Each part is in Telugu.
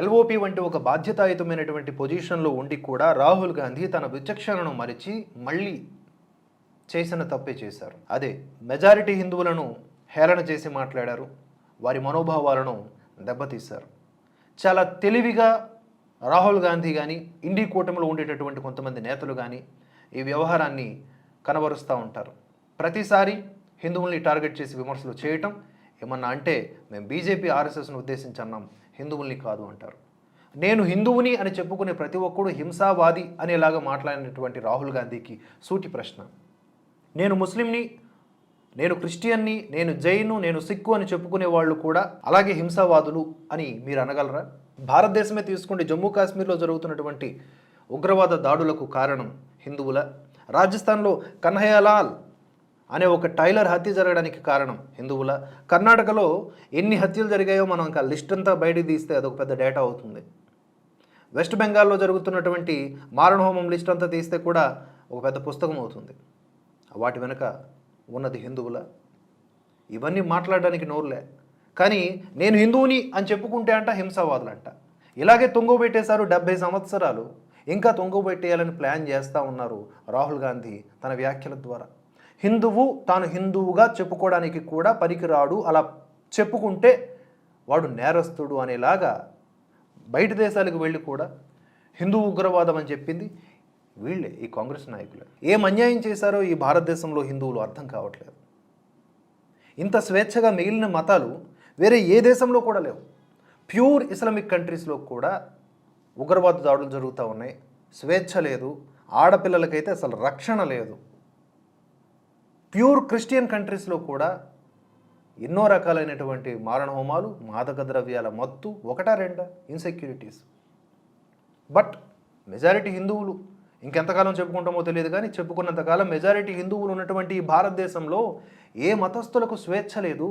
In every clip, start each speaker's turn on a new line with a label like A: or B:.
A: ఎల్ఓపి వంటి ఒక బాధ్యతాయుతమైనటువంటి పొజిషన్లో ఉండి కూడా రాహుల్ గాంధీ తన విచక్షణను మరిచి మళ్ళీ చేసిన తప్పే చేశారు. అదే మెజారిటీ హిందువులను హేళన చేసి మాట్లాడారు. వారి మనోభావాలను దెబ్బతీశారు. చాలా తెలివిగా రాహుల్ గాంధీ కానీ ఇండి కూటమిలో ఉండేటటువంటి కొంతమంది నేతలు కానీ ఈ వ్యవహారాన్ని కనబరుస్తూ ఉంటారు. ప్రతిసారి హిందువుల్ని టార్గెట్ చేసి విమర్శలు చేయటం ఏమన్నా అంటే మేము బీజేపీ ఆర్ఎస్ఎస్ను ఉద్దేశించి అన్నాం. హిందువుల్ని కాదు అంటారు. నేను హిందువుని అని చెప్పుకునే ప్రతి ఒక్కడు హింసావాది అనేలాగా మాట్లాడినటువంటి రాహుల్ గాంధీకి సూటి ప్రశ్న. నేను ముస్లింని నేను క్రిస్టియన్ని నేను జైను నేను సిక్కు అని చెప్పుకునే వాళ్ళు కూడా అలాగే హింసావాదులు అని మీరు అనగలరా? భారతదేశమే తీసుకుంటే జమ్మూ కాశ్మీర్లో జరుగుతున్నటువంటి ఉగ్రవాద దాడులకు కారణం హిందువుల. రాజస్థాన్లో కన్హయ్యలాల్ అనే ఒక టైలర్ హత్య జరగడానికి కారణం హిందువుల. కర్ణాటకలో ఎన్ని హత్యలు జరిగాయో మనం ఇంకా లిస్ట్ అంతా బయటికి తీస్తే అదొక పెద్ద డేటా అవుతుంది. వెస్ట్ బెంగాల్లో జరుగుతున్నటువంటి మారణహోమం లిస్ట్ అంతా తీస్తే కూడా ఒక పెద్ద పుస్తకం అవుతుంది. వాటి వెనుక ఉన్నది హిందువుల. ఇవన్నీ మాట్లాడడానికి నోరులే. కానీ నేను హిందువుని అని చెప్పుకుంటే అంట హింసావాదులంట. ఇలాగే తొంగబెట్టేశారు డెబ్బై సంవత్సరాలు. ఇంకా తొంగబెట్టేయాలని ప్లాన్ చేస్తూ ఉన్నారు రాహుల్ గాంధీ తన వ్యాఖ్యల ద్వారా. హిందువు తాను హిందువుగా చెప్పుకోవడానికి కూడా పనికిరాడు. అలా చెప్పుకుంటే వాడు నేరస్తుడు అనేలాగా బయట దేశాలకు వెళ్ళి కూడా హిందూ ఉగ్రవాదం అని చెప్పింది. వీళ్ళే ఈ కాంగ్రెస్ నాయకులు. ఏం అన్యాయం చేశారో ఈ భారతదేశంలో హిందువులు అర్థం కావట్లేదు. ఇంత స్వేచ్ఛగా మిగిలిన మతాలు వేరే ఏ దేశంలో కూడా లేవు. ప్యూర్ ఇస్లామిక్ కంట్రీస్లో కూడా ఉగ్రవాద దాడులు జరుగుతూ ఉన్నాయి. స్వేచ్ఛ లేదు. ఆడపిల్లలకైతే అసలు రక్షణ లేదు. ప్యూర్ క్రిస్టియన్ కంట్రీస్లో కూడా ఎన్నో రకాలైనటువంటి మారణ హోమాలు మాదక ద్రవ్యాల మత్తు ఒకటా రెండా? ఇన్సెక్యూరిటీస్ బట్ మెజారిటీ హిందువులు ఇంకెంతకాలం చెప్పుకుంటామో తెలియదు కానీ చెప్పుకున్నంతకాలం మెజారిటీ హిందువులు ఉన్నటువంటి ఈ భారతదేశంలో ఏ మతస్థులకు స్వేచ్ఛ లేదు.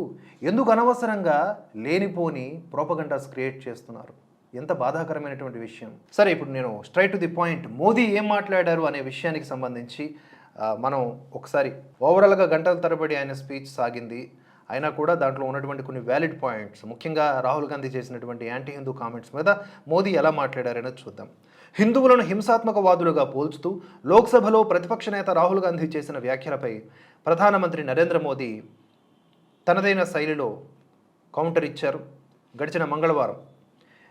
A: ఎందుకు అనవసరంగా లేనిపోని ప్రోపగండాస్ క్రియేట్ చేస్తున్నారు? ఎంత బాధాకరమైనటువంటి విషయం. సరే ఇప్పుడు నేను straight to the point Modi ఏం మాట్లాడారు అనే విషయానికి సంబంధించి మనం ఒకసారి ఓవరాల్గా గంటల తరబడి ఆయన స్పీచ్ సాగింది. అయినా కూడా దాంట్లో ఉన్నటువంటి కొన్ని వ్యాలిడ్ పాయింట్స్ ముఖ్యంగా రాహుల్ గాంధీ చేసినటువంటి యాంటీ హిందూ కామెంట్స్ మీద మోదీ ఎలా మాట్లాడారనేది చూద్దాం. హిందువులను హింసాత్మకవాదులుగా పోల్చుతూ లోక్సభలో ప్రతిపక్ష నేత రాహుల్ గాంధీ చేసిన వ్యాఖ్యలపై ప్రధానమంత్రి నరేంద్ర మోదీ తనదైన శైలిలో కౌంటర్ ఇచ్చారు. గడిచిన మంగళవారం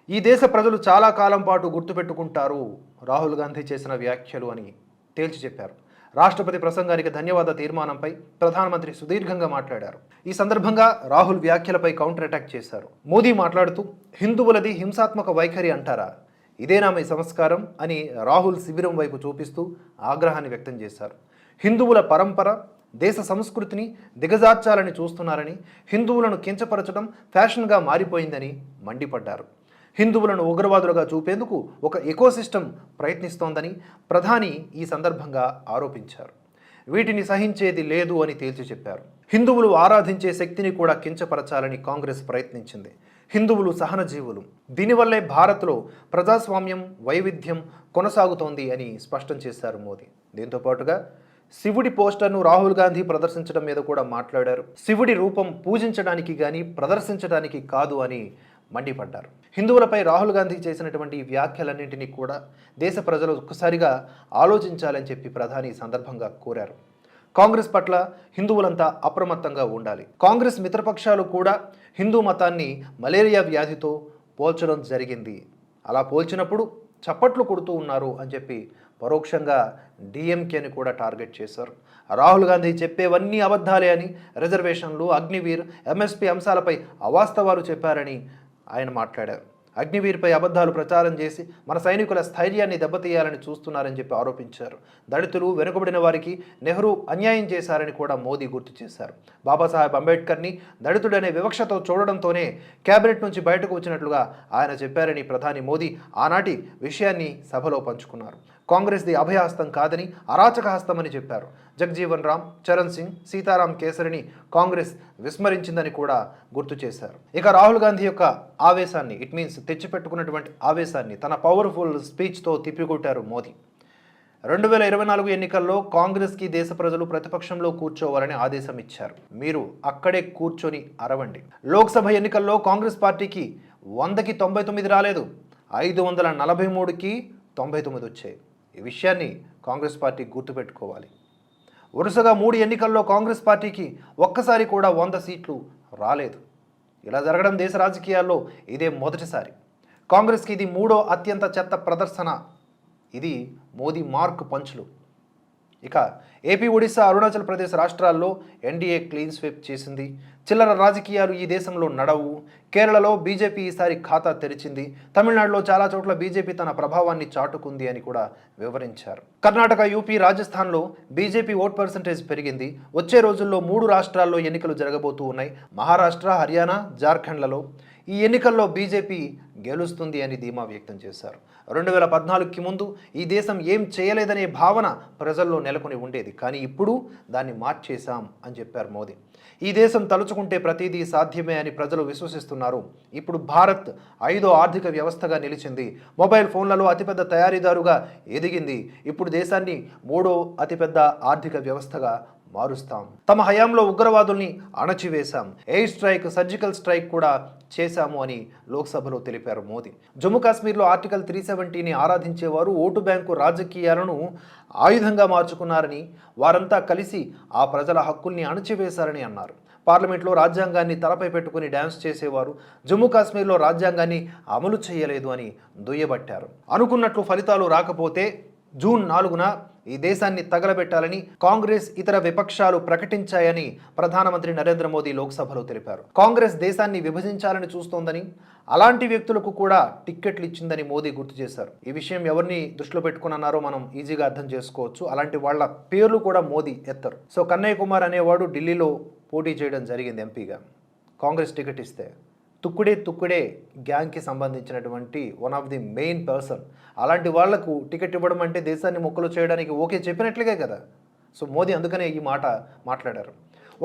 A: ఈ దేశ ప్రజలు చాలా కాలం పాటు గుర్తుపెట్టుకుంటారు రాహుల్ గాంధీ చేసిన వ్యాఖ్యలు అని తేల్చి చెప్పారు. రాష్ట్రపతి ప్రసంగానికి ధన్యవాద తీర్మానంపై ప్రధానమంత్రి సుదీర్ఘంగా మాట్లాడారు. ఈ సందర్భంగా రాహుల్ వ్యాఖ్యలపై కౌంటర్ అటాక్ చేశారు. మోదీ మాట్లాడుతూ హిందువులది హింసాత్మక వైఖరి అంటారా? ఇదేనా మీ సంస్కారం? అని రాహుల్ శిబిరం వైపు చూపిస్తూ ఆగ్రహాన్ని వ్యక్తం చేశారు. హిందువుల పరంపర దేశ సంస్కృతిని దిగజార్చాలని చూస్తున్నారని హిందువులను కించపరచడం ఫ్యాషన్గా మారిపోయిందని మండిపడ్డారు. హిందువులను ఉగ్రవాదులుగా చూపేందుకు ఒక ఎకోసిస్టమ్ ప్రయత్నిస్తోందని ప్రధాని ఈ సందర్భంగా ఆరోపించారు. వీటిని సహించేది లేదు అని తేల్చి చెప్పారు. హిందువులు ఆరాధించే శక్తిని కూడా కించపరచాలని కాంగ్రెస్ ప్రయత్నించింది. హిందువులు సహనజీవులు. దీనివల్లే భారత్లో ప్రజాస్వామ్యం వైవిధ్యం కొనసాగుతోంది అని స్పష్టం చేశారు మోదీ. దీంతో పాటుగా శివుడి పోస్టర్ను రాహుల్ గాంధీ ప్రదర్శించడం మీద కూడా మాట్లాడారు. శివుడి రూపం పూజించడానికి కానీ ప్రదర్శించడానికి కాదు అని మండిపడ్డారు. హిందువులపై రాహుల్ గాంధీ చేసినటువంటి ఈ వ్యాఖ్యలన్నింటినీ కూడా దేశ ప్రజలు ఒక్కసారిగా ఆలోచించాలని చెప్పి ప్రధాని ఈ సందర్భంగా కోరారు. కాంగ్రెస్ పట్ల హిందువులంతా అప్రమత్తంగా ఉండాలి. కాంగ్రెస్ మిత్రపక్షాలు కూడా హిందూ మతాన్ని మలేరియా వ్యాధితో పోల్చడం జరిగింది. అలా పోల్చినప్పుడు చప్పట్లు కొడుతూ ఉన్నారు అని చెప్పి పరోక్షంగా డిఎంకేని కూడా టార్గెట్ చేశారు. రాహుల్ గాంధీ చెప్పేవన్నీ అబద్ధాలే అని రిజర్వేషన్లు అగ్నివీర్ ఎంఎస్పీ అంశాలపై అవాస్తవాలు చెప్పారని ఆయన మాట్లాడారు. అగ్నివీర్పై అబద్ధాలు ప్రచారం చేసి మన సైనికుల స్థైర్యాన్ని దెబ్బతీయాలని చూస్తున్నారని చెప్పి ఆరోపించారు. దళితులు వెనుకబడిన వారికి నెహ్రూ అన్యాయం చేశారని కూడా మోదీ గుర్తు చేశారు. బాబాసాహెబ్ అంబేద్కర్ని దళితుడనే వివక్షతో చూడడంతోనే కేబినెట్ నుంచి బయటకు వచ్చినట్లుగా ఆయన చెప్పారని ప్రధాని మోదీ ఆనాటి విషయాన్ని సభలో పంచుకున్నారు. కాంగ్రెస్ది అభయహస్తం కాదని అరాచక హస్తమని చెప్పారు. జగజీవన్ రామ్ చరణ్ సింగ్ సీతారాం కేసరిని కాంగ్రెస్ విస్మరించిందని కూడా గుర్తు చేశారు. ఇక రాహుల్ గాంధీ యొక్క ఆవేశాన్ని ఇట్ మీన్స్ తెచ్చిపెట్టుకున్నటువంటి ఆవేశాన్ని తన పవర్ఫుల్ స్పీచ్తో తిప్పికొట్టారు మోదీ. రెండు వేల ఇరవై నాలుగు ఎన్నికల్లో కాంగ్రెస్కి దేశ ప్రజలు ప్రతిపక్షంలో కూర్చోవాలని ఆదేశం ఇచ్చారు. మీరు అక్కడే కూర్చొని అరవండి. లోక్సభ ఎన్నికల్లో కాంగ్రెస్ పార్టీకి వందకి తొంభై తొమ్మిది రాలేదు. ఐదు వందల నలభై మూడుకి తొంభై తొమ్మిది వచ్చాయి. ఈ విషయాన్ని కాంగ్రెస్ పార్టీ గుర్తుపెట్టుకోవాలి. వరుసగా మూడు ఎన్నికల్లో కాంగ్రెస్ పార్టీకి ఒక్కసారి కూడా వంద సీట్లు రాలేదు. ఇలా జరగడం దేశ రాజకీయాల్లో ఇదే మొదటిసారి. కాంగ్రెస్కి ఇది మూడో అత్యంత చెత్త ప్రదర్శన. ఇది మోదీ మార్క్ పంచులు. ఇక ఏపీ ఒడిశా అరుణాచల్ ప్రదేశ్ రాష్ట్రాల్లో ఎన్డీఏ క్లీన్ స్వీప్ చేసింది. చిల్లర రాజకీయాలు ఈ దేశంలో నడవు. కేరళలో బీజేపీ ఈసారి ఖాతా తెరిచింది. తమిళనాడులో చాలా చోట్ల బీజేపీ తన ప్రభావాన్ని చాటుకుంది అని కూడా వివరించారు. కర్ణాటక యూపీ రాజస్థాన్లో బీజేపీ ఓట్ పర్సంటేజ్ పెరిగింది. వచ్చే రోజుల్లో మూడు రాష్ట్రాల్లో ఎన్నికలు జరగబోతూ ఉన్నాయి. మహారాష్ట్ర హర్యానా జార్ఖండ్లలో. ఈ ఎన్నికల్లో బీజేపీ గెలుస్తుంది అని ధీమా వ్యక్తం చేశారు. రెండు వేల పద్నాలుగుకి ముందు ఈ దేశం ఏం చేయలేదనే భావన ప్రజల్లో నెలకొని ఉండేది. కానీ ఇప్పుడు దాన్ని మార్చేశాం అని చెప్పారు మోదీ. ఈ దేశం తలుచుకుంటే ప్రతిదీ సాధ్యమే అని ప్రజలు విశ్వసిస్తున్నారు. ఇప్పుడు భారత్ ఐదో ఆర్థిక వ్యవస్థగా నిలిచింది. మొబైల్ ఫోన్లలో అతిపెద్ద తయారీదారుగా ఎదిగింది. ఇప్పుడు దేశాన్ని మూడో అతిపెద్ద ఆర్థిక వ్యవస్థగా మారుస్తాం. తమ హయాంలో ఉగ్రవాదుల్ని అణచివేశాం. ఎయిర్ స్ట్రైక్ సర్జికల్ స్ట్రైక్ కూడా చేశాము అని లోక్సభలో తెలిపారు మోదీ. జమ్మూ కాశ్మీర్లో ఆర్టికల్ త్రీ సెవెంటీని ఆరాధించేవారు ఓటు బ్యాంకు రాజకీయాలను ఆయుధంగా మార్చుకున్నారని వారంతా కలిసి ఆ ప్రజల హక్కుల్ని అణచివేశారని అన్నారు. పార్లమెంట్లో రాజ్యాంగాన్ని తలపై పెట్టుకుని డ్యాన్స్ చేసేవారు. జమ్మూ కాశ్మీర్లో రాజ్యాంగాన్ని అమలు చేయలేదు అని దుయ్యబట్టారు. అనుకున్నట్లు ఫలితాలు రాకపోతే జూన్ నాలుగున ఈ దేశాన్ని తగలబెట్టాలని కాంగ్రెస్ ఇతర విపక్షాలు ప్రకటించాయని ప్రధానమంత్రి నరేంద్ర మోదీ లోక్సభలో తెలిపారు. కాంగ్రెస్ దేశాన్ని విభజించాలని చూస్తోందని అలాంటి వ్యక్తులకు కూడా టిక్కెట్లు ఇచ్చిందని మోదీ గుర్తు చేశారు. ఈ విషయం ఎవరిని దృష్టిలో పెట్టుకున్నారో మనం ఈజీగా అర్థం చేసుకోవచ్చు. అలాంటి వాళ్ళ పేర్లు కూడా మోదీ ఎత్తారు. సో కన్నయ్య కుమార్ అనేవాడు ఢిల్లీలో పోటీ చేయడం జరిగింది ఎంపీగా. కాంగ్రెస్ టికెట్ ఇస్తే తుక్కుడే తుక్కుడే గ్యాంగ్కి సంబంధించినటువంటి one of the main person అలాంటి వాళ్ళకు టికెట్ ఇవ్వడం అంటే దేశాన్ని మొక్కలు చేయడానికి ఓకే చెప్పినట్లుగే కదా. సో మోదీ అందుకనే ఈ మాట మాట్లాడారు.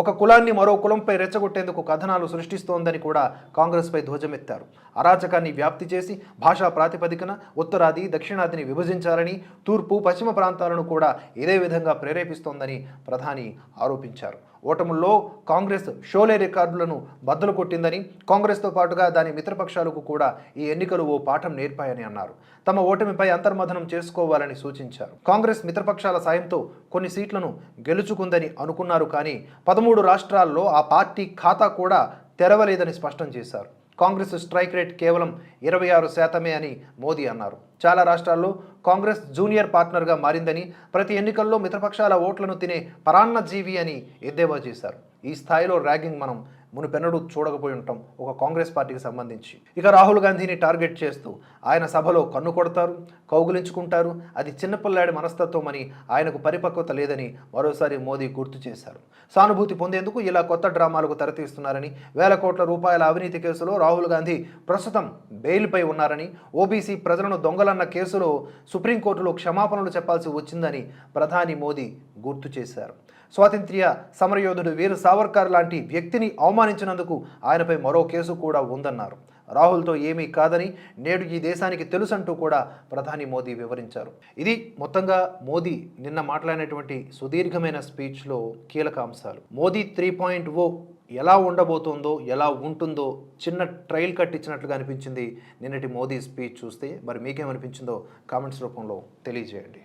A: ఒక కులాన్ని మరో కులంపై రెచ్చగొట్టేందుకు కథనాలు సృష్టిస్తోందని కూడా కాంగ్రెస్పై ధ్వజమెత్తారు. అరాచకాన్ని వ్యాప్తి చేసి భాషా ప్రాతిపదికన ఉత్తరాది దక్షిణాదిని విభజించాలని తూర్పు పశ్చిమ ప్రాంతాలను కూడా ఇదే విధంగా ప్రేరేపిస్తోందని ప్రధాని ఆరోపించారు. ఓటముల్లో కాంగ్రెస్ షోలే రికార్డులను బద్దలు కొట్టిందని కాంగ్రెస్తో పాటుగా దాని మిత్రపక్షాలకు కూడా ఈ ఎన్నికలు ఓ పాఠం నేర్పాయని అన్నారు. తమ ఓటమిపై అంతర్మథనం చేసుకోవాలని సూచించారు. కాంగ్రెస్ మిత్రపక్షాల సాయంతో కొన్ని సీట్లను గెలుచుకుందని అనుకున్నారు కానీ పదమూడు రాష్ట్రాల్లో ఆ పార్టీ ఖాతా కూడా తెరవలేదని స్పష్టం చేశారు. కాంగ్రెస్ స్ట్రైక్ రేట్ కేవలం ఇరవై ఆరు శాతమే అని మోదీ అన్నారు. చాలా రాష్ట్రాల్లో కాంగ్రెస్ జూనియర్ పార్ట్నర్గా మారిందని ప్రతి ఎన్నికల్లో మిత్రపక్షాల ఓట్లను తినే పరాన్నజీవి అని ఎద్దేవా చేశారు. ఈ స్థాయిలో ర్యాగింగ్ మనం మునుపెన్నడూ చూడకపోయి ఉంటాం ఒక కాంగ్రెస్ పార్టీకి సంబంధించి. ఇక రాహుల్ గాంధీని టార్గెట్ చేస్తూ ఆయన సభలో కన్ను కొడతారు కౌగులించుకుంటారు అది చిన్నపిల్లాడి మనస్తత్వం అని ఆయనకు పరిపక్వత లేదని మరోసారి మోదీ గుర్తు చేశారు. సానుభూతి పొందేందుకు ఇలా కొత్త డ్రామాలకు తెరతీస్తున్నారని వేల కోట్ల రూపాయల అవినీతి కేసులో రాహుల్ గాంధీ ప్రస్తుతం బెయిల్పై ఉన్నారని ఓబీసీ ప్రజలను దొంగలన్న కేసులో సుప్రీంకోర్టులో క్షమాపణలు చెప్పాల్సి వచ్చిందని ప్రధాని మోదీ గుర్తు చేశారు. స్వాతంత్ర్య సమరయోధుడు వీర సావర్కర్ లాంటి వ్యక్తిని అవమానించినందుకు ఆయనపై మరో కేసు కూడా ఉందన్నారు. రాహుల్తో ఏమీ కాదని నేడు ఈ దేశానికి తెలుసంటూ కూడా ప్రధాని మోదీ వివరించారు. ఇది మొత్తంగా మోదీ నిన్న మాట్లాడినటువంటి సుదీర్ఘమైన స్పీచ్లో కీలక అంశాలు. మోదీ త్రీ పాయింట్ ఓ ఎలా ఉండబోతోందో ఎలా ఉంటుందో చిన్న ట్రైల్ కట్ ఇచ్చినట్లుగా అనిపించింది. నిన్నటి మోదీ స్పీచ్ చూస్తే మరి మీకేమనిపించిందో కామెంట్స్ రూపంలో తెలియజేయండి.